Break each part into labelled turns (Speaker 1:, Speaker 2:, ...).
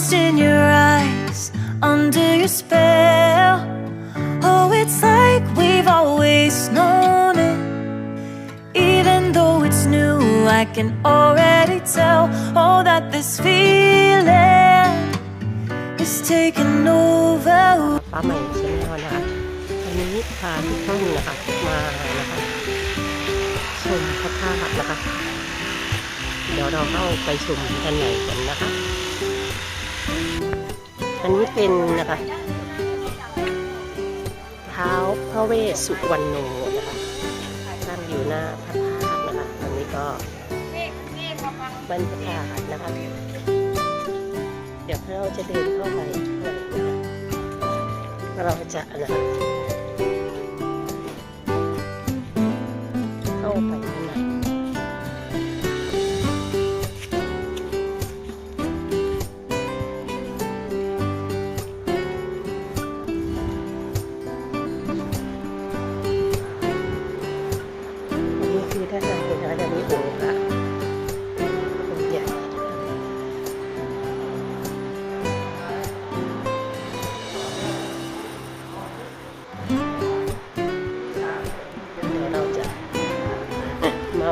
Speaker 1: lost in your eyes, under your spell. Oh, it's like we've always known it. Even though it's new, I can already tell. Oh, that this feeling is taking over.
Speaker 2: ป้าใหม่ชแนลนะคะวันนี้พาทุกท่านนะคะมานะคะชมพระธาตุนะคะ เดี๋ยวเราเข้าไปชมด้านในกันนะคะ อันนี้เป็นนะคะเท้าพระเวสสุวรรณโนนะคะตั้งอยู่หน้าพระธาตุนะคะอันนี้ก็บรรยากาศนะคะ เดี๋ยวเราจะเดินเข้าไปข้างในะคะเราจะนะคะ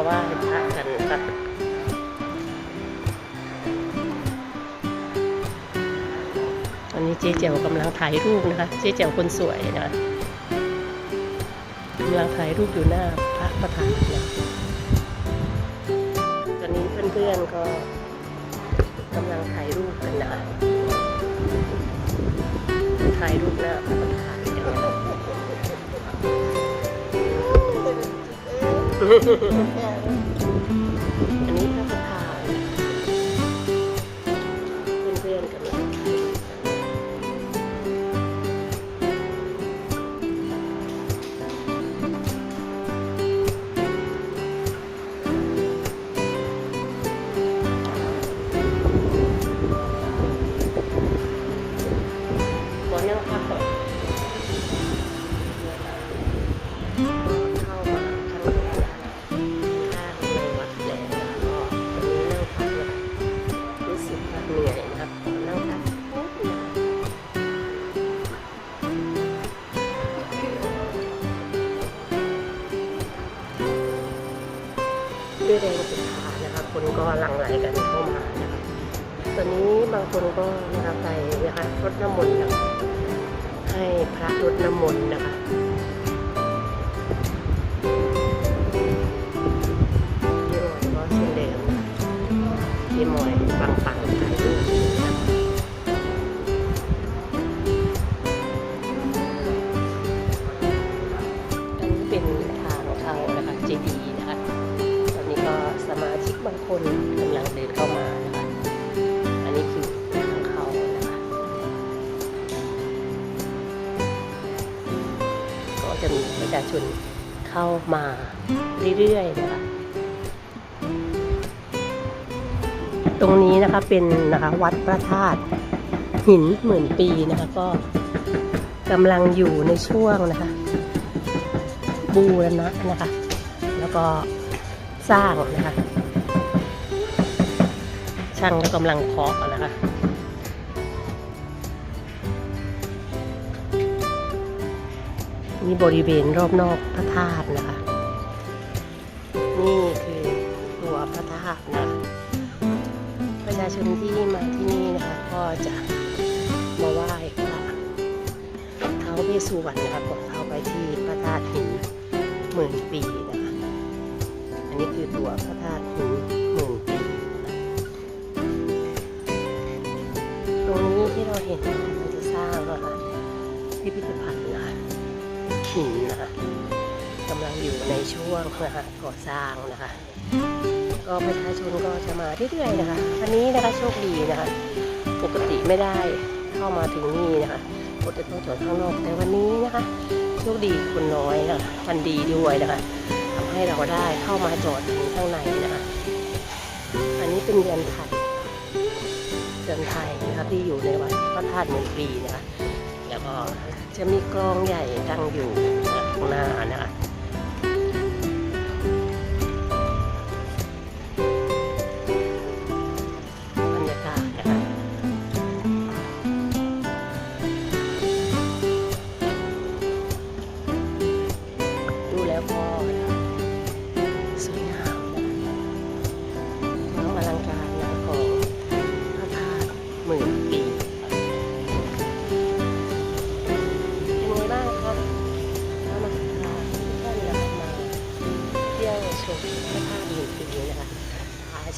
Speaker 2: มาไหว้พระกันครับตอนนี้เจ๊เจียวกำลังถ่ายรูปนะคะ เจ๊เจียวคนสวยนะคะกำลังถ่ายรูปอยู่หน้าพระประธานนะตอนนี้เพื่อนๆก็กำลังถ่ายรูปกันนะถ่ายรูปหน้าพระประธานกัน แรงศรัทธานะคะคนก็หลั่งไหลกันเข้ามานะคะตอนนี้บางคนก็นะครับไปนะคะรดน้ำมนต์นะคะให้พระรดน้ำมนต์นะคะ จะมีประชาชนเข้ามาเรื่อยๆนะคะตรงนี้นะคะเป็นนะคะวัดพระธาตุหินหมื่นปีนะคะก็กำลังอยู่ในช่วงนะคะบูรณะนะคะ แล้วก็สร้างนะคะช่างก็กำลังเคาะนะคะ นี่บริเวณรอบนอกพระธาตุนะคะ นี่คือตัวพระธาตุนะคะประชาชนที่มาที่นี่นะคะ ก็จะมาไหว้พระเท้าวเวสุวรรณนะคะก่อนเข้าไปที่พระธาตุหินหมื่นปีนะคะ อันนี้คือตัวพระธาตุหินหมื่นปี ตรงนี้ที่เราเห็นมันจะสร้างนะคะพิพิธภัณฑ์นะคะ หินนะคะกำลังอยู่ในช่วงนะคะก่อสร้างนะคะ ก็ประชาชนก็จะมาเรื่อยๆนะคะวันนี้นะคะโชคดีนะคะ ปกติไม่ได้เข้ามาถึงนี่นะคะปกติต้องจอดข้างนอกแต่วันนี้นะคะโชคดีคนน้อยนะคะวันดีด้วยนะคะทำให้เราได้เข้ามาจอดถึงข้างในนะคะอันนี้เป็นเรือนไทยเรือนไทยนะคะที่อยู่ในวัดพระธาตุหมื่นปีนะคะ จะมีกลองใหญ่ตั้งอยู่ข้างหน้านะคะบรรยากาศนะคะ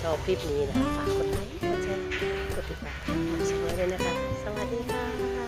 Speaker 2: ชอบคลิปนี้นะฝากกดไลค์กดแชร์กดติดตามช่องด้วยนะคะ สวัสดีค่ะ